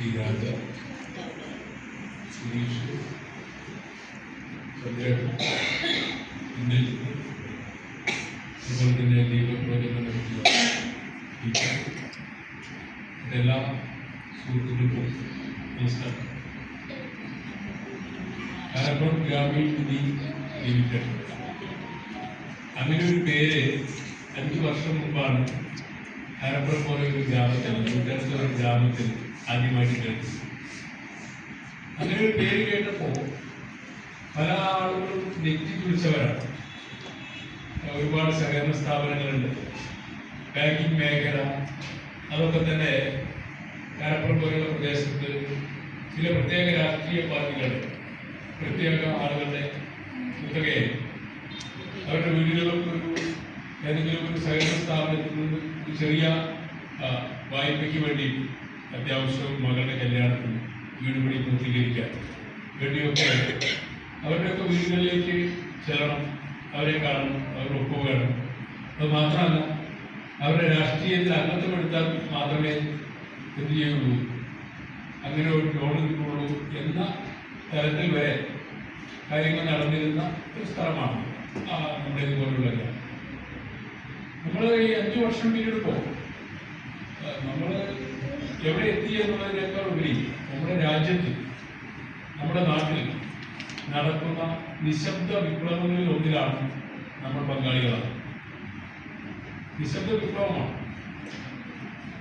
ശ്രീരാജ സുരേഷ് ചന്ദ്രൻ ഇന്നൽ അതുപോലെ തന്നെ ദീപക് പ്രോജക്റ്റ് നടത്തിയ ടീച്ചർ എല്ലാ സുഹൃത്തുക്കൾക്കും നമസ്കാരം മലപ്പുറം ഗ്രാമീൺ നിധി ലിമിറ്റഡ് അങ്ങനെ ഒരു പേര് അഞ്ച് വർഷം മുമ്പാണ് മലപ്പുറം പോലെ ഒരു ഗ്രാമത്തിൽ ഇത്തരത്തിലുള്ള ഒരു ഗ്രാമത്തിൽ ആദ്യമായിട്ട് കേട്ടു അങ്ങനെ ഒരു പേര് കേട്ടപ്പോൾ പല ആളുകളും നെറ്റി കുറിച്ചവരാണ് ഒരുപാട് സഹകരണ സ്ഥാപനങ്ങളുണ്ട്. ബാങ്കിങ് മേഖല അതൊക്കെ തന്നെ കാരപ്പുറം പോലെയുള്ള പ്രദേശത്ത് ചില പ്രത്യേക രാഷ്ട്രീയ പാർട്ടികൾ പ്രത്യേക ആളുകളുടെ കുത്തകയെ അവരുടെ വീടുകളും ഒരു ഏതെങ്കിലും ഒരു സഹകരണ സ്ഥാപനത്തിൽ നിന്ന് ചെറിയ വായ്പയ്ക്ക് വേണ്ടി അത്യാവശ്യം മകളുടെ കല്യാണത്തിന് വീട് പണി പൂർത്തീകരിക്കാൻ വേണ്ടിയൊക്കെ അവരുടെയൊക്കെ വീടുകളിലേക്ക് ചെല്ലണം അവരെ കാണണം അവരുടെ ഒപ്പ് വേണം. അത് മാത്രമല്ല അവരുടെ രാഷ്ട്രീയത്തിൽ അംഗത്വമെടുത്താൽ മാത്രമേ എന്ത് ചെയ്യുള്ളൂ അങ്ങനെ ഒരു ലോൺ കിട്ടുള്ളൂ എന്ന തരത്തിൽ വരെ കാര്യങ്ങൾ നടന്നിരുന്ന ഒരു സ്ഥലമാണ് നമ്മുടെ ഇതുപോലുള്ള. നമ്മൾ ഈ അഞ്ച് വർഷം പിന്നിടുമ്പോൾ നമ്മൾ എവിടെ എത്തി എന്നുള്ളതിനേക്കാൾ ഉപരി നമ്മുടെ രാജ്യത്ത് നമ്മുടെ നാട്ടിൽ നടക്കുന്ന നിശബ്ദ വിപ്ലവങ്ങളിൽ ഒന്നിലാണ് നമ്മൾ പങ്കാളികളാണ്. നിശബ്ദ വിപ്ലവമാണ്.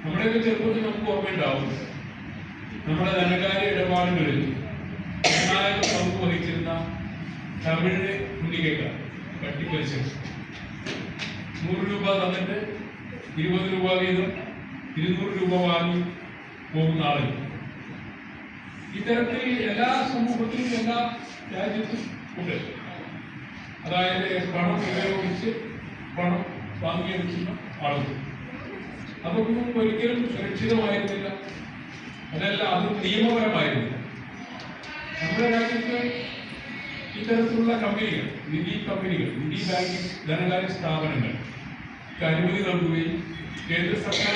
നമ്മുടെയൊക്കെ ചെറുപ്പത്തിൽ നമുക്ക് ഓർമ്മയുണ്ടാവും. നമ്മുടെ ധനകാര്യ ഇടപാടുകളിൽ നിർണായക പങ്ക് വഹിച്ചിരുന്ന തമിഴ് കുട്ടികേക്ക കട്ടിപ്പലിശ നൂറ് രൂപ തന്നിട്ട് ഇരുപത് രൂപ വീതം ഇരുന്നൂറ് രൂപ വാങ്ങി പോകുന്ന ആളുകൾ ഇത്തരത്തിൽ എല്ലാ സമൂഹത്തിലും എല്ലാ രാജ്യത്തും ഉണ്ട്. അതായത് പണം ഉപയോഗിച്ച് പണം വാങ്ങിയെടുക്കുന്ന ആളുകൾ. അതൊന്നും ഒരിക്കലും സുരക്ഷിതമായിരുന്നില്ല. അതല്ല അത് നിയമപരമായിരുന്നില്ല നമ്മുടെ രാജ്യത്ത് ഇത്തരത്തിലുള്ള കമ്പനികൾ നിധി കമ്പനികൾ നിധി ബാങ്കിങ് ധനകാര്യ സ്ഥാപനങ്ങൾ അനുമതി നൽകുകയും കേന്ദ്ര സർക്കാർ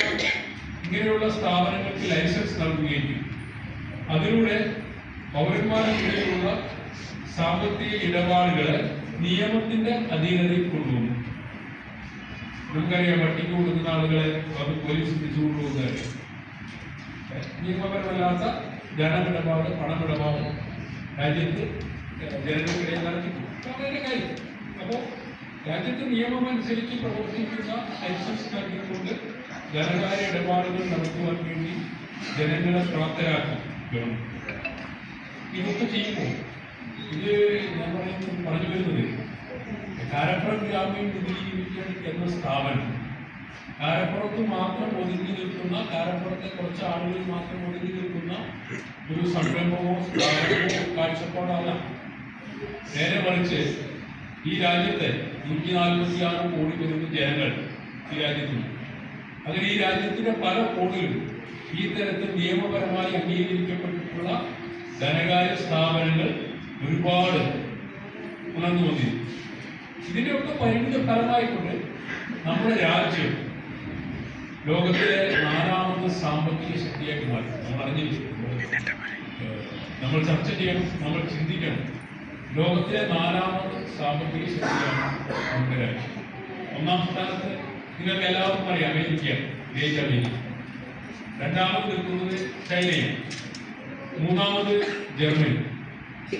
ഇങ്ങനെയുള്ള സ്ഥാപനങ്ങൾക്ക് ലൈസൻസ് നൽകുകയും ചെയ്യും അതിലൂടെ പൗരന്മാർക്കിടയിലുള്ള സാമ്പത്തിക ഇടപാടുകളെ നിയമത്തിന്റെ അധീനതയിൽ കൊണ്ടുപോകും നമുക്കറിയാം വട്ടിക്ക് കൊടുക്കുന്ന ആളുകളെ അത് പോലീസ് പിടിച്ചു കൊണ്ടുപോകുന്നതറിയാം നിയമപരമല്ലാത്ത ധനമിടപാട് പണമിടപാട് രാജ്യത്ത് ജനങ്ങൾക്കിടയിൽ നടത്തിക്കും അതിന്റെ കാര്യം. അപ്പോൾ രാജ്യത്ത് നിയമമനുസരിച്ച് പ്രവർത്തിക്കുന്ന ലൈസൻസ് നൽകിക്കൊണ്ട് ധനകാര്യ ഇടപാടുകൾ നടത്തുവാൻ വേണ്ടി ജനങ്ങളെ പ്രാപ്തരാക്കും. ഗവൺമെന്റ് ഇതൊക്കെ ചെയ്യുമ്പോൾ ഇത് ഞാൻ പറയുന്നത് പറഞ്ഞു വരുന്നത് കാരപ്പുറം നിധി ലിമിറ്റഡ് എന്ന സ്ഥാപനം. കാരപ്പുറത്ത് മാത്രം ഒതുങ്ങി നിൽക്കുന്ന കാരപ്പുറത്തെ കുറച്ച് ആളുകൾ മാത്രം ഒതുങ്ങി നിൽക്കുന്ന ഒരു സംരംഭമോ സ്ഥാപനമോ കാഴ്ചപ്പാടല്ല നേരെ മറിച്ച് ഈ രാജ്യത്തെ നൂറ്റി നാൽപ്പത്തി ആറ് കോടി വരുന്ന ജനങ്ങൾ ഈ രാജ്യത്തുണ്ട്. അങ്ങനെ ഈ രാജ്യത്തിന്റെ പല കോണിലും ഈ തരത്തിൽ നിയമപരമായി അംഗീകരിക്കപ്പെട്ടിട്ടുള്ള ധനകാര്യ സ്ഥാപനങ്ങൾ ഒരുപാട് ഉണർന്നു വന്നിരുന്നു. ഇതിന്റെയൊക്കെ പരിണിത ഫലമായിക്കൊണ്ട് നമ്മുടെ രാജ്യം ലോകത്തിലെ നാലാമത്തെ സാമ്പത്തിക ശക്തിയായി മാറി. നമ്മൾ അറിഞ്ഞിരിക്കുന്നു നമ്മൾ ചർച്ച ചെയ്യണം നമ്മൾ ചിന്തിക്കണം. ലോകത്തിലെ നാലാമത്തെ സാമ്പത്തിക ശക്തിയാണ് നമ്മുടെ രാജ്യം. ഒന്നാം സ്ഥാനത്ത് നിങ്ങൾക്ക് എല്ലാവർക്കും അറിയാം. അമേരിക്കയാണ്. രണ്ടാമത് നിൽക്കുന്നത് ചൈനയും മൂന്നാമത് ജർമ്മനി.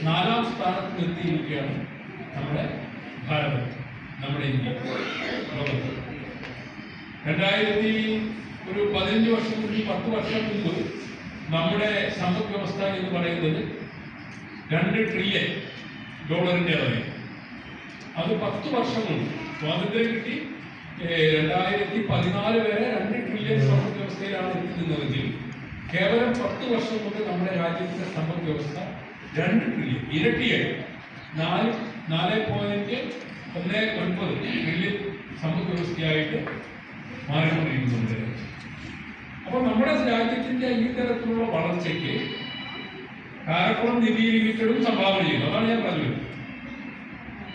നാലാം സ്ഥാനത്ത് നിർത്തിയിരിക്കുകയാണ് നമ്മുടെ ഭാരതം നമ്മുടെ ഇന്ത്യ. ലോകത്ത് രണ്ടായിരത്തി ഒരു പതിനഞ്ച് വർഷം മുമ്പ് പത്ത് വർഷം മുമ്പ് നമ്മുടെ സമ്പദ് വ്യവസ്ഥ എന്ന് പറയുന്നത് രണ്ട് ട്രില്യൺ ഡോളറിന്റെതായി അത് പത്ത് വർഷം മുമ്പ് സ്വാതന്ത്ര്യം കിട്ടി രണ്ടായിരത്തി പതിനാല് വരെ രണ്ട് ട്രില്യൺ സമ്പദ് വ്യവസ്ഥയിലാണ് എത്തിയിരുന്നതെങ്കിൽ കേവലം പത്ത് വർഷം കൊണ്ട് നമ്മുടെ രാജ്യത്തിന്റെ സമ്പദ് വ്യവസ്ഥ രണ്ട് ട്രില്യൺ ഇരട്ടിയായി. നാല് നാല് പോയിന്റ് ഒന്ന് ഒൻപത് ട്രില്യൺ സമ്പദ് വ്യവസ്ഥയായിട്ട് മാറിക്കൊണ്ടിരിക്കുന്നുണ്ട്. അപ്പോൾ നമ്മുടെ രാജ്യത്തിന്റെ ഈ തരത്തിലുള്ള വളർച്ചയ്ക്ക് കാരക്കുളം നിധി ലിമിറ്റഡും സംഭാവന ചെയ്യുന്നു അതാണ് ഞാൻ പറഞ്ഞത്.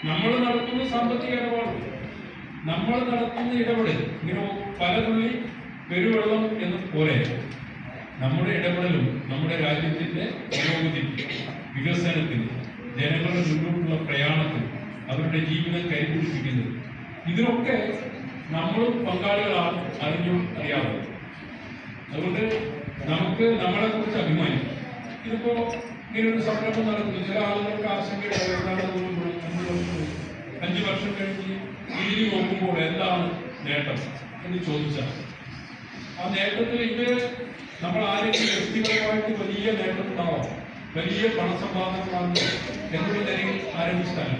നമ്മൾ നടത്തുന്ന സാമ്പത്തിക ഇടപാട് നമ്മൾ നടത്തുന്ന ഇടപെടൽ ഇങ്ങനെ പല തുള്ളി പെരുവെള്ളം എന്ന പോലെ നമ്മുടെ ഇടപെടലും നമ്മുടെ വികസനത്തിന് ജനങ്ങളുടെ മുന്നോട്ടുള്ള പ്രയാണത്തിൽ അവരുടെ ജീവിതം കൈപിടിപ്പിക്കുന്നത് ഇതിനൊക്കെ നമ്മളും പങ്കാളികളാണ് അറിഞ്ഞു അറിയാവുന്നത് അതുകൊണ്ട് നമുക്ക് നമ്മളെ കുറിച്ച് അഭിമാനിക്കാം. ഇതിപ്പോ ഇങ്ങനൊരു സംരംഭം നടക്കുന്നു. ചില ആളുകൾക്ക് വർഷം അഞ്ച് വർഷം കഴിഞ്ഞ് തിരിഞ്ഞു നോക്കുമ്പോൾ എന്താണ് നേട്ടം എന്ന് ചോദിച്ചാൽ ആ നേട്ടത്തിൽ ഇത് നമ്മൾ ആരെങ്കിലും വ്യക്തിപരമായിട്ട് വലിയ നേട്ടം ഉണ്ടാവാം വലിയ പണസമ്പാദനമാണ് എന്നുള്ള നിലയിൽ ആരംഭിച്ചാൽ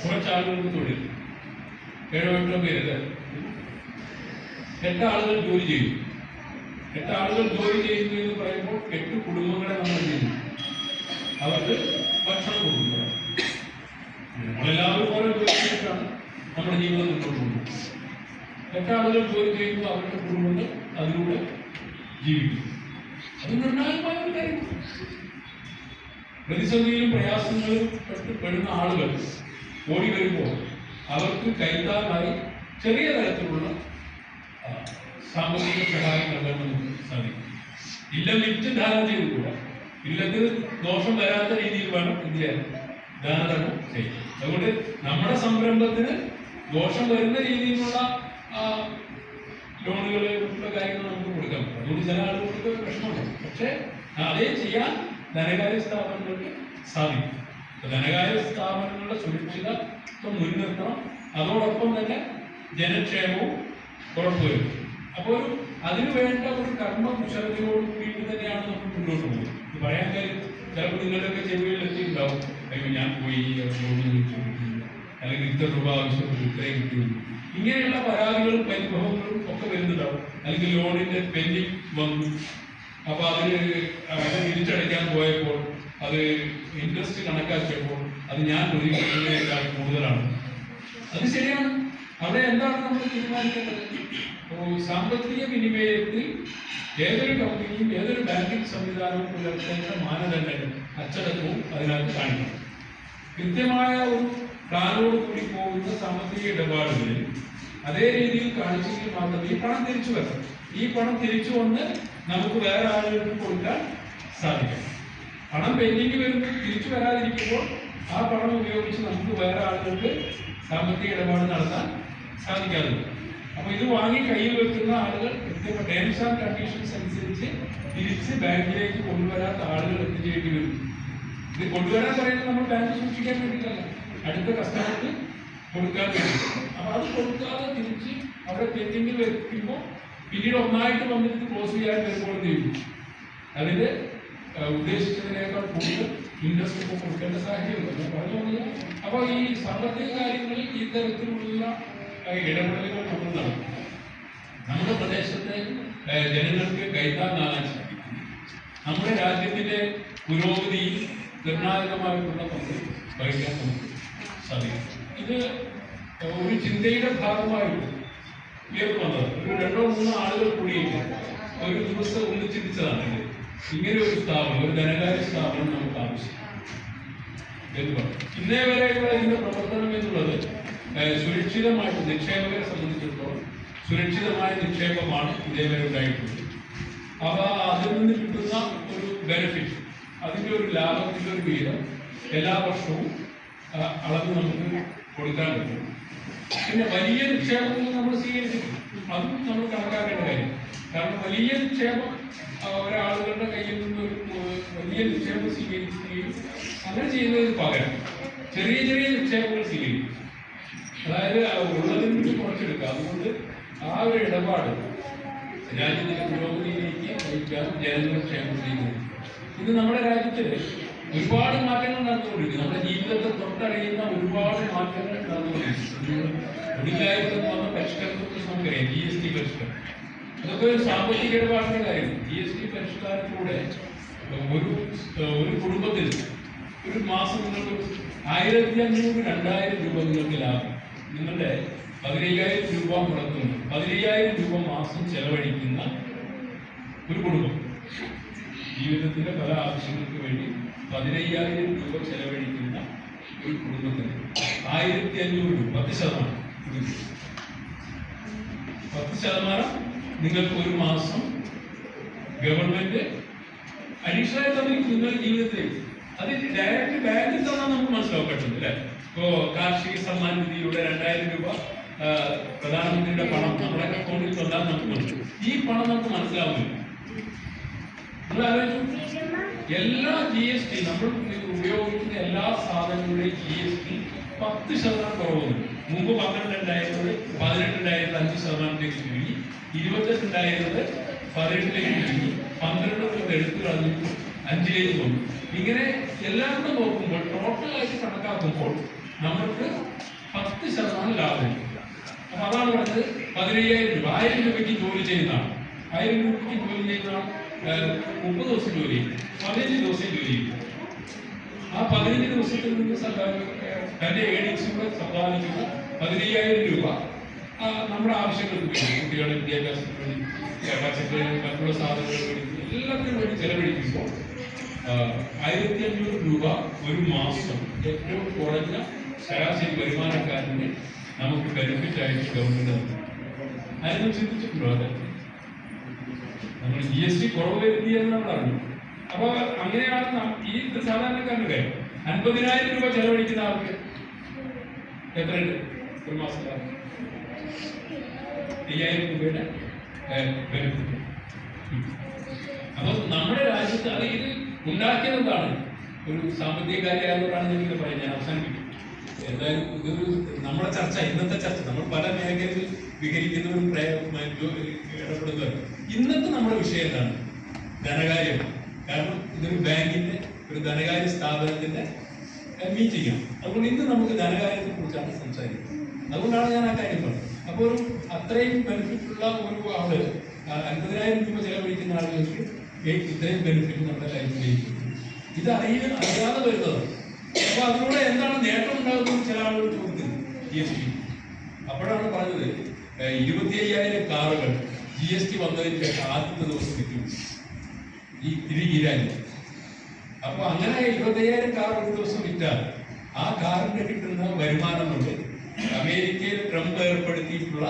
കുറച്ചാളുകൾക്ക് തൊഴിൽ. ഏഴോ എട്ടോ പേര്? എട്ട് ആളുകൾ ജോലി ചെയ്യും. എട്ട് ആളുകൾ ജോലി ചെയ്യുന്നു എന്ന് പറയുമ്പോൾ എട്ട് കുടുംബങ്ങളെ നമ്മൾ ചെയ്യുന്നു. അവർക്ക് ഭക്ഷണം കൊടുക്കുക നമ്മളെല്ലാവരും ചെയ്തിട്ടാണ് നമ്മുടെ ജീവിതം മുന്നോട്ട് പോകുന്നത്. എട്ട് ആളുകൾ ജോലി ചെയ്യുമ്പോൾ അവരുടെ കുടുംബങ്ങൾ അതിലൂടെ ജീവിക്കും. അത് നിർണായകമായ ഒരു കാര്യം. പ്രതിസന്ധിയിലും പ്രയാസങ്ങളിലും പെടുന്ന ആളുകൾ ഓടി വരുമ്പോൾ അവർക്ക് കൈത്താങ്ങായി ചെറിയ തരത്തിലുള്ള സാമ്പത്തിക സഹായം നൽകാൻ നമുക്ക് സാധിക്കും. ഇല്ല വിറ്റ് ധാരണ ചെയ്തുകൂടാ. ഇല്ലെങ്കിൽ ദോഷം വരാത്ത രീതിയിൽ വേണം ഇതിലെ ദാനധർമ്മം ചെയ്യും അതുകൊണ്ട് നമ്മുടെ സംരംഭത്തിന് ദോഷം വരുന്ന രീതിയിലുള്ള ലോണുകൾ ഉള്ള കാര്യങ്ങൾ നമുക്ക് കൊടുക്കാം അതുകൊണ്ട് ചില ആളുകൾക്ക് പ്രശ്നമുണ്ട്. പക്ഷേ അതേ ചെയ്യാൻ ധനകാര്യ സ്ഥാപനങ്ങൾക്ക് സാധിക്കും. ധനകാര്യ സ്ഥാപനങ്ങളുടെ സുരക്ഷിതത്വം മുൻനിർത്തണം. അതോടൊപ്പം തന്നെ ജനക്ഷേമവും ഉറപ്പുവരും. അപ്പോൾ ഒരു അതിനു വേണ്ട ഒരു കർമ്മ കുശലതയോട് കൂടിയിട്ട് തന്നെയാണ് നമ്മൾ മുന്നോട്ട് പോകുന്നത്. പറയാൻ കാര്യം ചിലപ്പോൾ നിങ്ങളുടെയൊക്കെ ചെവികളിൽ എത്തിയിട്ടുണ്ടാവും. അയ്യോ ഞാൻ പോയി അല്ലെങ്കിൽ ഇത്ര രൂപ ആവശ്യപ്പെട്ടു ഇത്രയും കിട്ടി ഇങ്ങനെയുള്ള പരാതികളും പരിഭവങ്ങളും ഒക്കെ വരുന്നുണ്ടാവും. അല്ലെങ്കിൽ ലോണിന്റെ പെൻഡിങ് വന്നു. അപ്പൊ അതിന് അതിനെ തിരിച്ചടയ്ക്കാൻ പോയപ്പോൾ അത് ഇൻട്രസ്റ്റ് കണക്കാക്കിയപ്പോൾ അത് ഞാൻ പ്രതീക്ഷിക്കുന്നതിനേക്കാൾ കൂടുതലാണ്. അത് ശരിയാണ്. അവിടെ എന്താണ് നമ്മൾ തീരുമാനിക്കേണ്ടത്? സാമ്പത്തിക വിനിമയത്തിൽ ഏതൊരു കമ്പനിയും ഏതൊരു ബാങ്കിംഗ് സംവിധാനവും പുലർത്തേണ്ട മാനദണ്ഡങ്ങൾ അച്ചടക്കവും അതിനകത്ത് കാണിക്കണം. കൃത്യമായ ഒരു പ്ലാനോട് കൂടി പോകുന്ന സാമ്പത്തിക ഇടപാടുകളിൽ അതേ രീതിയിൽ കാണിച്ചെങ്കിൽ മാത്രമേ ഈ പണം തിരിച്ചു വരണം ഈ പണം തിരിച്ചു വന്ന് നമുക്ക് വേറെ ആളുകൾക്ക് കൊടുക്കാൻ സാധിക്കും. പണം പെൻഡിങ് വരുമ്പോൾ തിരിച്ചു വരാതിരിക്കുമ്പോൾ ആ പണം ഉപയോഗിച്ച് നമുക്ക് വേറെ ആളുകൾക്ക് സാമ്പത്തിക ഇടപാട് നടത്താൻ സാധിക്കാതെ വരും. അപ്പൊ ഇത് വാങ്ങി കയ്യിൽ വെക്കുന്ന ആളുകൾ എന്തിപ്പോ ടേംസ് ആൻഡ് കണ്ടീഷൻസ് അനുസരിച്ച് തിരിച്ച് ബാങ്കിലേക്ക് കൊണ്ടുവരാത്ത ആളുകൾ എന്ത് ചെയ്യേണ്ടി വരും? ഇത് കൊണ്ടുവരാൻ പറയുന്നത് നമ്മൾ ബാങ്ക് സൂക്ഷിക്കാൻ വേണ്ടിയിട്ടല്ല. അടുത്ത കസ്റ്റമർക്ക് കൊടുക്കാൻ വേണ്ടി. അപ്പൊ അത് കൊടുക്കാതെ തിരിച്ച് അവിടെ പെൻഡിങ്ങിൽ വെക്കുമ്പോൾ പിന്നീട് ഒന്നായിട്ട് വന്നിട്ട് ക്ലോസ് ചെയ്യാൻ വരുമ്പോൾ ചെയ്യുന്നു ചെയ്യും? അതിന്റെ ഉദ്ദേശിച്ചതിനേക്കാൾ കൂടുതൽ ഇൻട്രസ്റ്റ് ഇപ്പോൾ കൊടുക്കേണ്ട സാഹചര്യം അപ്പൊ ഈ സാമ്പത്തിക കാര്യങ്ങളിൽ ഈ തരത്തിലുള്ള ആ, ഇടപെടലുകൾ നമ്മൾ നടത്തും. നമ്മുടെ പ്രദേശത്തെ ജനങ്ങൾക്ക് കൈത്താങ്ങാകാൻ സാധിക്കും. നമ്മുടെ രാജ്യത്തിന്റെ പുരോഗതിയിൽ നിർണായകമായിട്ടുള്ള പങ്ക് വഹിക്കാൻ നമുക്ക് സാധിക്കും. ഇത് ഒരു ചിന്തയുടെ ഭാഗമായിട്ട് ഉയർന്നു വന്നത് ഒരു രണ്ടോ മൂന്നോ ആളുകൾ കൂടിയിട്ട് ഒരു ദിവസം ഒന്ന് ചിന്തിച്ചതാണ് ഇങ്ങനെ ഒരു സ്ഥാപനം ഒരു ധനകാര്യ സ്ഥാപനം നമുക്ക് ആവശ്യം എന്ന് പറഞ്ഞു. ഇന്നേ വരെയുള്ള ഇതിന്റെ പ്രവർത്തനം എന്നുള്ളത് സുരക്ഷിതമായിട്ട് നിക്ഷേപകരെ സംബന്ധിച്ചിടത്തോളം സുരക്ഷിതമായ നിക്ഷേപമാണ് ഇതേവരെ ഉണ്ടായിട്ടുള്ളത്. അവ അതിൽ നിന്ന് കിട്ടുന്ന ഒരു ബെനിഫിറ്റ് അതിന്റെ ഒരു ലാഭത്തിന്റെ ഒരു വീതം എല്ലാ വർഷവും അളവ് നമുക്ക് കൊടുക്കാൻ പറ്റും. പിന്നെ വലിയ നിക്ഷേപങ്ങൾ നമ്മൾ സ്വീകരിച്ചിട്ടുണ്ട് അതും നമ്മൾ കണക്കാക്കേണ്ട കാര്യം. കാരണം വലിയ നിക്ഷേപം ഒരാളുകളുടെ കയ്യിൽ നിന്ന് ഒരു വലിയ നിക്ഷേപം സ്വീകരിക്കുകയും അങ്ങനെ ചെയ്യുന്നതിന് പകരം ചെറിയ ചെറിയ നിക്ഷേപങ്ങൾ സ്വീകരിക്കും. അതായത് ഉള്ളതിൽ നിന്ന് കുറച്ചെടുക്കുക. അതുകൊണ്ട് ആ ഒരു ഇടപാട് രാജ്യത്തിന്റെ പുരോഗതിയിലേക്ക് നയിക്കാൻ ജനങ്ങൾ ക്ഷേമം ചെയ്യുന്നു ഇത് നമ്മുടെ രാജ്യത്ത് ഒരുപാട് മാറ്റങ്ങൾ നടന്നുകൊണ്ടിരിക്കും നമ്മുടെ ജീവിതത്തെ തൊട്ടറിയുന്ന ഒരുപാട് മാറ്റങ്ങൾ നടന്നുകൊണ്ടിരിക്കുന്നു. തൊഴിലാളികൾ വന്ന പരിഷ്കരണത്തെ നമുക്കറിയാം. ജി എസ് ടി പരിഷ്കരണം. അതൊക്കെ ഒരു സാമ്പത്തിക ഇടപാടിന്റെ കാര്യം. ജി എസ് ടി പരിഷ്കാരത്തിലൂടെ ഒരു ഒരു കുടുംബത്തിൽ ഒരു മാസം നിങ്ങൾക്ക് ആയിരത്തി അഞ്ഞൂറ് രണ്ടായിരം രൂപ നിങ്ങൾക്ക് ലാഭം. നിങ്ങളുടെ പതിനയ്യായിരം രൂപ മുടക്കുന്ന പതിനയ്യായിരം രൂപ മാസം ചെലവഴിക്കുന്ന ഒരു കുടുംബം. ജീവിതത്തിന്റെ പല ആവശ്യങ്ങൾക്ക് വേണ്ടി പതിനയ്യായിരം രൂപ ചെലവഴിക്കുന്ന ഒരു കുടുംബത്തിന് ആയിരത്തി അഞ്ഞൂറ് രൂപ. പത്ത് ശതമാനം. പത്ത് ശതമാനം നിങ്ങൾക്ക് ഒരു മാസം ഗവൺമെന്റ് അഡീഷണൽ ആയിട്ട് നിങ്ങളുടെ ജീവിതത്തിൽ അത് ഡയറക്റ്റ് ബാങ്കിൽ തന്നെ നമുക്ക് മനസ്സിലാക്കാൻ പെട്ടെന്ന് അല്ലേ? ഇപ്പോ കാർഷിക സമ്മാൻ നിധിയുടെ രണ്ടായിരം രൂപ പ്രധാനമന്ത്രിയുടെ പണം നമ്മുടെ അക്കൗണ്ടിൽ തന്നാൽ നമുക്ക് ഈ പണം നമുക്ക് മനസ്സിലാവുന്നില്ല. നിങ്ങൾ എല്ലാ ജി എസ് ടി നമ്മൾ ഉപയോഗിക്കുന്ന എല്ലാ സാധനങ്ങളുടെയും ജി എസ് ടി പത്ത് ശതമാനം കുറവുണ്ട്. മുമ്പ് പന്ത്രണ്ടുണ്ടായിരുന്നത് പതിനെട്ടുണ്ടായിരുന്നത് അഞ്ച് ശതമാനത്തിലേക്ക് ചുരുങ്ങി. ഇരുപത്തെട്ടുണ്ടായിരുന്നത് പതിനെട്ടിലേക്ക് ചുരുങ്ങി. പന്ത്രണ്ട് തൊട്ട് എടുത്തു കളഞ്ഞു അഞ്ചിലേക്ക് വന്നു ഇങ്ങനെ എല്ലാവരും നോക്കുമ്പോൾ ടോട്ടലായിട്ട് കണക്കാക്കുമ്പോൾ നമുക്ക് പത്ത് ശതമാനം ലാഭം അപ്പൊ അതാണ് പറഞ്ഞത് പതിനയ്യായിരം രൂപ. ആയിരം രൂപയ്ക്ക് ജോലി ചെയ്യുന്ന ആൾ ആയിരം രൂപയ്ക്ക് ജോലി ചെയ്യുന്ന ആൾ മുപ്പത് ദിവസം ജോലി ചെയ്യും. പതിനഞ്ച് ദിവസം ജോലി ചെയ്യും. ആ പതിനഞ്ച് ദിവസത്തിൽ നിന്ന് തന്റെ ഏണിങ്സ് കൂടെ സമ്പാദിക്കുന്ന പതിനയ്യായിരം രൂപ. നമ്മുടെ ആവശ്യങ്ങൾക്ക് വേണ്ടി കുട്ടികളുടെ വിദ്യാഭ്യാസത്തിന് വേണ്ടി പച്ചക്കറികൾ പച്ചക്കറി മറ്റുള്ള സാധനങ്ങൾ വേണ്ടി എല്ലാത്തിനും വേണ്ടി ചെലവഴിക്കുമ്പോൾ ആയിരത്തി അഞ്ഞൂറ് രൂപ ഒരു മാസം ഏറ്റവും കുറഞ്ഞ ശരാശരി വരുമാനക്കാരന് നമുക്ക് ബെനിഫിറ്റ് ആയിട്ട് ഗവൺമെന്റ് നൽകും ആരെങ്കിലും ചിന്തിച്ചിട്ടുണ്ടോ അത്? നമ്മൾ ജി എസ് ടി കുറവ് വരുത്തി എന്ന് നമ്മൾ അറിഞ്ഞു. അപ്പോൾ അങ്ങനെയാണ് ഈ സാധാരണക്കാരുടെ കാര്യം. അൻപതിനായിരം രൂപ ചെലവഴിക്കുന്ന ആൾക്ക് എത്രയുണ്ട്? ഒരു മാസം അയ്യായിരം രൂപയുടെ ബെനിഫിറ്റ് അപ്പോൾ നമ്മുടെ രാജ്യത്ത് അത് ഇത് ഉണ്ടാക്കിയതെന്താണ് ഒരു സാമ്പത്തിക കാര്യമായതുകൊണ്ടാണ് ഞാൻ ഇത് പറയാം ഞാൻ അവസാനിപ്പിക്കും. എന്തായാലും ഇതൊരു നമ്മുടെ ചർച്ച ഇന്നത്തെ ചർച്ച നമ്മൾ പല മേഖലകളിൽ വിഹരിക്കുന്നവരും ഇടപെടുന്നവരും. ഇന്നത്തെ നമ്മുടെ വിഷയം എന്താണ്? ധനകാര്യം. കാരണം ഇതൊരു ബാങ്കിന്റെ ഒരു ധനകാര്യ സ്ഥാപനത്തിന്റെ മീറ്റിംഗ് ആണ് അതുകൊണ്ട് ഇന്ന് നമുക്ക് ധനകാര്യത്തെ കുറിച്ചാണ് സംസാരിക്കുന്നത് അതുകൊണ്ടാണ് ഞാൻ ആ കാര്യം പറഞ്ഞത്. അപ്പോൾ അത്രയും ബെനിഫിറ്റ് ഉള്ള ഒരു ആൾ അൻപതിനായിരം രൂപ ചെലവഴിക്കുന്ന ആളുകൾക്ക് ഇത്രയും ബെനിഫിറ്റ് നമ്മുടെ ലൈഫിലേക്ക് ഇത് അറിയ അറിയാതെ വരുന്നതാണ്. അപ്പൊ അതിലൂടെ എന്താണ് നേട്ടം ഉണ്ടാകുന്നത് ചില ആളുകൾ ചോദിക്കുന്നത് ജി എസ് ടി അപ്പോഴാണ് പറഞ്ഞത് ഇരുപത്തി അയ്യായിരം കാറുകൾ ജി എസ് ടി വന്നതിന് ശേഷം ആദ്യത്തെ ദിവസം കിട്ടും ഈ തിരികീരാനി അപ്പൊ അങ്ങനെ ഇരുപത്തയ്യായിരം കാർ ഒരു ദിവസം വിറ്റാൽ ആ കാറിന് കിട്ടുന്ന വരുമാനം കൊണ്ട് അമേരിക്കയിൽ ട്രംപ് ഏർപ്പെടുത്തിയിട്ടുള്ള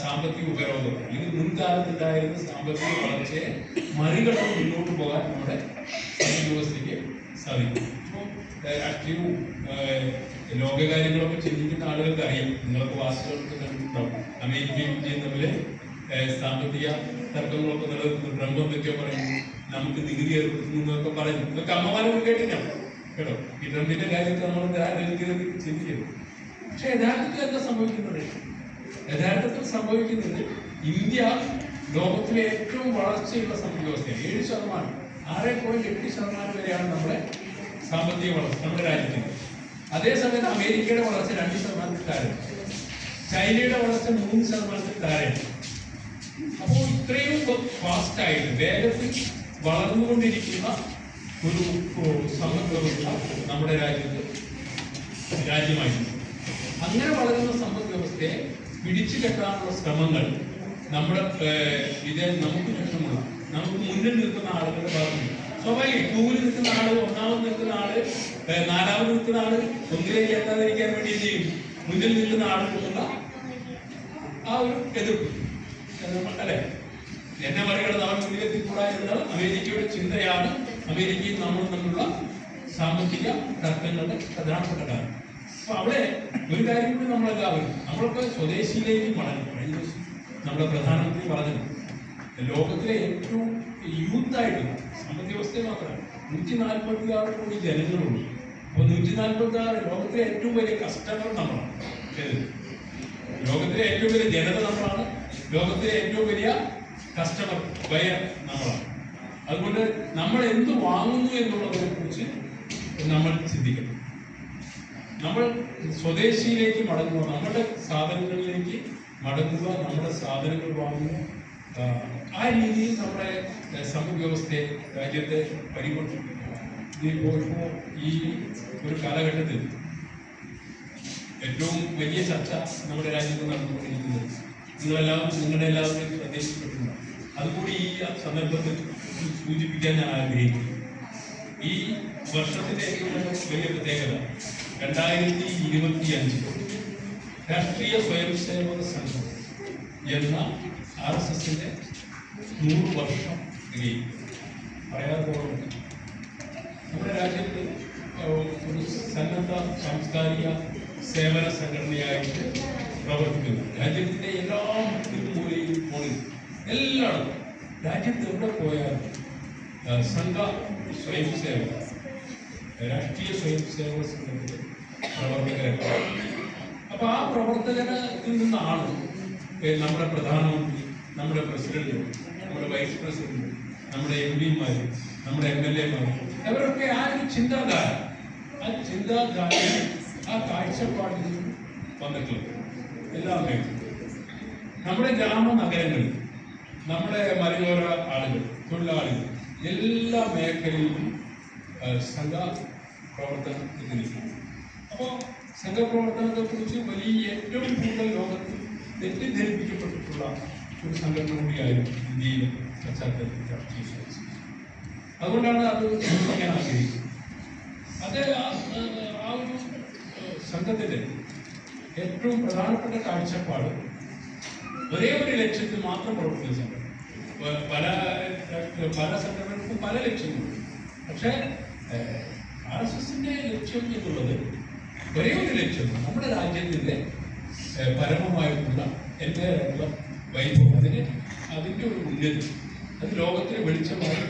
സാമ്പത്തിക ഉപരോധം അല്ലെങ്കിൽ മുൻകാലത്തുണ്ടായിരുന്ന സാമ്പത്തിക വളർച്ചയെ മറികടന്ന് മുന്നോട്ട് പോകാൻ നമ്മുടെ വ്യവസ്ഥയ്ക്ക് സാധിക്കും. ഇപ്പോൾ ഏഹ്, രാഷ്ട്രീയവും ലോകകാര്യങ്ങളൊക്കെ ചിന്തിക്കുന്ന ആളുകൾക്ക് അറിയാം നിങ്ങളൊക്കെ കണ്ടിട്ടുണ്ടാവും അമേരിക്കയും ഇന്ത്യയും തമ്മിൽ സാമ്പത്തിക തർക്കങ്ങളൊക്കെ നിലനിൽക്കുന്നു ട്രംപ് എന്തൊക്കെയോ പറയുന്നു നമുക്ക് നികുതി ഏർപ്പെടുത്തുന്നു എന്നൊക്കെ പറയുന്നു ഇതൊക്കെ അമ്മമാരൊക്കെ കേട്ടില്ല കേട്ടോ? ഈ ട്രംപിന്റെ കാര്യത്തിൽ നമ്മൾ നിരാകരിക്കുന്നത് ചിന്തിക്കുന്നു പക്ഷെ യഥാർത്ഥത്തിൽ എന്താ സംഭവിക്കുന്നത്? യഥാർത്ഥത്തിൽ സംഭവിക്കുന്നത് ഇന്ത്യ ലോകത്തിലെ ഏറ്റവും വളർച്ചയുള്ള സമ്പദ് വ്യവസ്ഥയാണ് ഏഴ് ശതമാനം. ആറ് പോയിന്റ് എട്ട് ശതമാനം വരെയാണ് നമ്മുടെ സാമ്പത്തിക വളർച്ച നമ്മുടെ രാജ്യത്തിന്. അതേസമയത്ത് അമേരിക്കയുടെ വളർച്ച രണ്ട് ശതമാനത്തിൽ താഴെ. ചൈനയുടെ വളർച്ച മൂന്ന് ശതമാനത്തിൽ താഴെ. അപ്പോൾ ഇത്രയും ഫാസ്റ്റ് ആയിട്ട് വേഗത്തിൽ വളർന്നുകൊണ്ടിരിക്കുന്ന ഒരു സമ്പദ്വ്യവസ്ഥ സമ്പദ് വ്യവസ്ഥ നമ്മുടെ രാജ്യത്ത് രാജ്യമായിരുന്നു അങ്ങനെ വളരുന്ന സമ്പദ് വ്യവസ്ഥയെ പിടിച്ചു കെട്ടാനുള്ള ശ്രമങ്ങൾ നമ്മുടെ ഇത് നമുക്ക് ചുറ്റുമുള്ള നമുക്ക് മുന്നിൽ നിൽക്കുന്ന ആളുകളുടെ ഭാഗത്തുനിന്ന് സ്വാഭാവികം. ടൂവിൽ നിൽക്കുന്ന ആൾ ഒന്നാമത് നിൽക്കുന്ന ആൾ നാലാമത് നിൽക്കുന്ന ആൾ ഒന്നിലേക്ക് എത്താതിരിക്കാൻ വേണ്ടി ചെയ്യും? മുന്നിൽ നിൽക്കുന്ന ആ ഒരു എതിർപ്പ്. അല്ലെ എന്നെ മറികടന്ന് അവൻ മുന്നിലെത്തിക്കൂടാ അമേരിക്കയുടെ ചിന്തയാണ്. അമേരിക്കയും നമ്മളും തമ്മിലുള്ള സാമ്പത്തിക തർക്കങ്ങളുടെ പ്രധാനപ്പെട്ട കാര്യം. അപ്പൊ അവിടെ ഒരു കാര്യം കൂടി നമ്മളെല്ലാവരും നമ്മളൊക്കെ സ്വദേശിയിലേക്ക് മടങ്ങും. കഴിഞ്ഞ ദിവസം നമ്മുടെ പ്രധാനമന്ത്രി പറഞ്ഞു ലോകത്തിലെ ഏറ്റവും യൂത്ത് ആയിട്ടുള്ള മാത്രമാണ് നൂറ്റി നാൽപ്പത്തി ആറ് കോടി ജനങ്ങളുണ്ട്. അപ്പൊ നൂറ്റി നാൽപ്പത്തി ആറ് ലോകത്തിലെ ഏറ്റവും വലിയ കസ്റ്റമർ നമ്മളാണ്? ലോകത്തിലെ ഏറ്റവും വലിയ ജനത നമ്മളാണ്. ലോകത്തിലെ ഏറ്റവും വലിയ കസ്റ്റമർ ബയർ നമ്മളാണ്. അതുകൊണ്ട് നമ്മൾ എന്ത് വാങ്ങുന്നു എന്നുള്ളതിനെ കുറിച്ച് നമ്മൾ ചിന്തിക്കണം. നമ്മൾ സ്വദേശിയിലേക്ക് മടങ്ങുക നമ്മുടെ സാധനങ്ങളിലേക്ക് മടങ്ങുക നമ്മുടെ സാധനങ്ങൾ വാങ്ങുക ആ, രീതിയിൽ നമ്മുടെ സമ്പദ് വ്യവസ്ഥയെ രാജ്യത്തെ ഇതിപ്പോൾ ഇപ്പോൾ ഈ ഒരു കാലഘട്ടത്തിൽ ഏറ്റവും വലിയ ചർച്ച നമ്മുടെ രാജ്യത്ത് നടന്നുകൊണ്ടിരിക്കുന്നത് നിങ്ങളെല്ലാവരും നിങ്ങളുടെ എല്ലാവരും ശ്രദ്ധയിൽപ്പെട്ടിട്ടുണ്ട് അതുകൂടി ഈ സന്ദർഭത്തിൽ സൂചിപ്പിക്കാൻ ഞാൻ ആഗ്രഹിക്കുന്നു. ഈ വർഷത്തിന്റെ വലിയ പ്രത്യേകത രണ്ടായിരത്തി ഇരുപത്തി അഞ്ച് രാഷ്ട്രീയ സ്വയംസേവക സംഘം എന്ന ആർ എസ് എസിന്റെ നൂറ് വർഷം തികയും പോകണം നമ്മുടെ രാജ്യത്ത് ഒരു സന്നദ്ധ സാംസ്കാരിക സേവന സംഘടനയായിട്ട് പ്രവർത്തിക്കുന്നു. രാജ്യത്തിന്റെ എല്ലാ മൂലയിലും കോണിലും എല്ലായിടത്തും. രാജ്യത്ത് എവിടെ പോയാലും സംഘ സ്വയം സേവക രാഷ്ട്രീയ സ്വയം സേവക സംഘത്തിലെ പ്രവർത്തകരാണ് അപ്പൊ ആ പ്രവർത്തകരിൽ നിന്നാണ് നമ്മുടെ പ്രധാനമന്ത്രി നമ്മുടെ പ്രസിഡന്റ് നമ്മുടെ വൈസ് പ്രസിഡന്റ് നമ്മുടെ എം പിമാര് നമ്മുടെ എം എൽ എമാര് അവരൊക്കെ ആ ഒരു ചിന്താധാര ആ ചിന്താധാര ആ കാഴ്ചപ്പാടിൽ വന്നിട്ടുള്ളത് എല്ലാ നമ്മുടെ ഗ്രാമ നഗരങ്ങളിൽ നമ്മുടെ മലയോര ആളുകൾ തൊഴിലാളികൾ എല്ലാ മേഖലയിലും സംഘ പ്രവർത്തനത്തിന് അപ്പോൾ സംഘപ്രവർത്തനത്തെ കുറിച്ച് വലിയ ഏറ്റവും കൂടുതൽ ലോകത്തിൽ തെറ്റിദ്ധരിപ്പിക്കപ്പെട്ടിട്ടുള്ള ഒരു സംഘടന കൂടിയായിരുന്നു ഇന്ത്യയിലെ അതുകൊണ്ടാണ് അത് ഞാൻ ആഗ്രഹിക്കുന്നത്. അത് ആ ഒരു സംഘത്തിന്റെ ഏറ്റവും പ്രധാനപ്പെട്ട കാഴ്ചപ്പാട് ഒരേ ഒരു ലക്ഷ്യത്തിൽ മാത്രം പ്രവർത്തിക്കുന്ന സംഘടന പല പല സംഘടനകൾക്കും പല ലക്ഷ്യങ്ങളുണ്ട്. പക്ഷേ ആർ എസ് എസിന്റെ ലക്ഷ്യം എന്നുള്ളത് ഒരേ ഒരു ലക്ഷ്യം നമ്മുടെ രാജ്യത്തിന്റെ ഏഹ്, പരമമായിട്ടുള്ള എന്റെതായിട്ടുള്ള വൈഭവം. അതിന് അതിന്റെ ഒരു ഉന്നതി. അത് ലോകത്തിന് വെളിച്ചമായി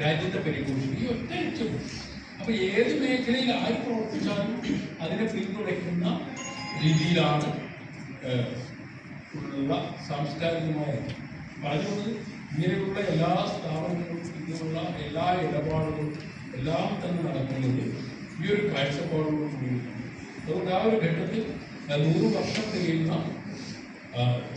രാജ്യത്തെ പരിപോഷിക്കും. ഈ ഒറ്റ ലക്ഷ്യമുണ്ട് അപ്പൊ ഏത് മേഖലയിൽ ആര് പ്രവർത്തിച്ചാലും അതിനെ പിന്തുണയ്ക്കുന്ന രീതിയിലാണ് ഉള്ള സാംസ്കാരികമായ പറഞ്ഞത് ഇങ്ങനെയുള്ള എല്ലാ സ്ഥാപനങ്ങളും ഇതിനുള്ള എല്ലാ ഇടപാടുകളും എല്ലാം തന്നെ നടക്കുന്നത് ഈ ഒരു കാഴ്ചപ്പാടോട് കൂടി അതുകൊണ്ട് ആ ഒരു ഘട്ടത്തിൽ നൂറ് വർഷം തികയുന്ന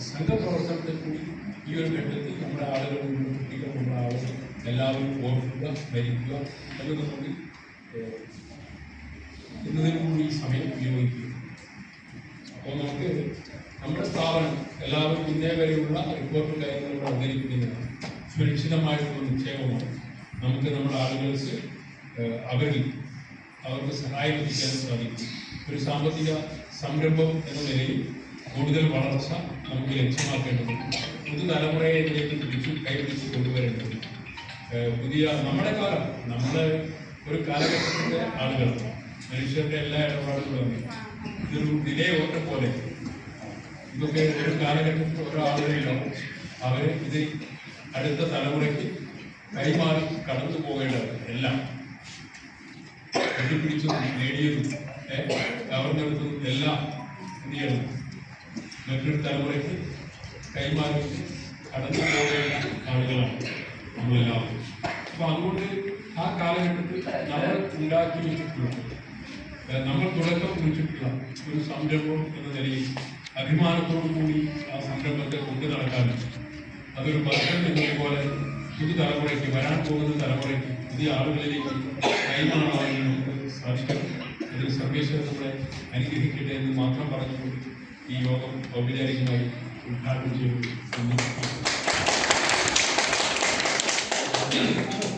സംഘപ്രവർത്തനത്തെ കൂടി ഈ ഒരു ഘട്ടത്തിൽ നമ്മുടെ ആളുകൾ കുട്ടികൾ നമ്മുടെ ആളുകൾ എല്ലാവരും ഓർക്കുക ഭരിക്കുക അതൊക്കെ നമുക്ക് എന്നതിനു കൂടി സമയം ഉപയോഗിക്കുക അപ്പോൾ നമുക്ക് നമ്മുടെ സ്ഥാപനം എല്ലാവരും ഇന്നേ വരെയുള്ള റിപ്പോർട്ടും കാര്യങ്ങളും അവതരിപ്പിക്കുന്നതാണ് സുരക്ഷിതമായിട്ടുള്ള നിക്ഷേപമാണ് നമുക്ക് നമ്മുടെ ആളുകൾക്ക് അവരിൽ അവർക്ക് സഹായം എത്തിക്കാൻ സാധിക്കും. ഒരു സാമ്പത്തിക സംരംഭം എന്ന നിലയിൽ കൂടുതൽ വളർച്ച നമുക്ക് ലക്ഷ്യമാക്കേണ്ടതുണ്ട്. പുതുതലമുറയെ ഇതിലേക്ക് പിടിച്ചു കൈപിടിച്ച് കൊണ്ടുവരേണ്ടത് പുതിയ നമ്മുടെ കാലം നമ്മുടെ ഒരു കാലഘട്ടത്തിന്റെ ആളുകൾ മനുഷ്യരുടെ എല്ലാ ഇടപാടുകളും ഇതൊരു നിലയ ഓട്ട പോലെ ഇതൊക്കെ ഒരു കാലഘട്ടത്തിൽ ഓരോ ആളുകളുണ്ടാവും അവർ ഇത് അടുത്ത തലമുറയ്ക്ക് കൈമാറി കടന്നു പോകേണ്ടത് എല്ലാം. കെട്ടിപ്പിടിച്ചതും നേടിയതും ഏഹ്, കവർന്നെടുത്തതും എല്ലാം എന്ത് ചെയ്യണം മറ്റൊരു തലമുറയ്ക്ക് കൈമാറി കടന്നു പോകേണ്ട ആളുകളാണ് നമ്മളെല്ലാവരും. അപ്പൊ അതുകൊണ്ട് ആ കാലഘട്ടത്തിൽ നമ്മൾ ഉണ്ടാക്കി വെച്ചിട്ടുള്ള നമ്മൾ തുടക്കം കുറിച്ചിട്ടുള്ള ഒരു സംരംഭം എന്ന നിലയിൽ അഭിമാനത്തോടു കൂടി ആ സംരംഭത്തെ കൊണ്ടു നടക്കാനും അതൊരു പദ്ധതി എന്നതുപോലെ പുതുതലമുറയ്ക്ക് വരാൻ പോകുന്ന തലമുറയ്ക്ക് പുതിയ ആളുകളിലേക്ക് കൈമാറാനും നമുക്ക് സാധിക്കണം അതിൽ സർവേശ്വരൻ നമ്മളെ അനുഗ്രഹിക്കട്ടെ എന്ന് മാത്രം പറഞ്ഞുകൊണ്ട് ഈ യോഗം ഔപചാരികമായി we're happy to.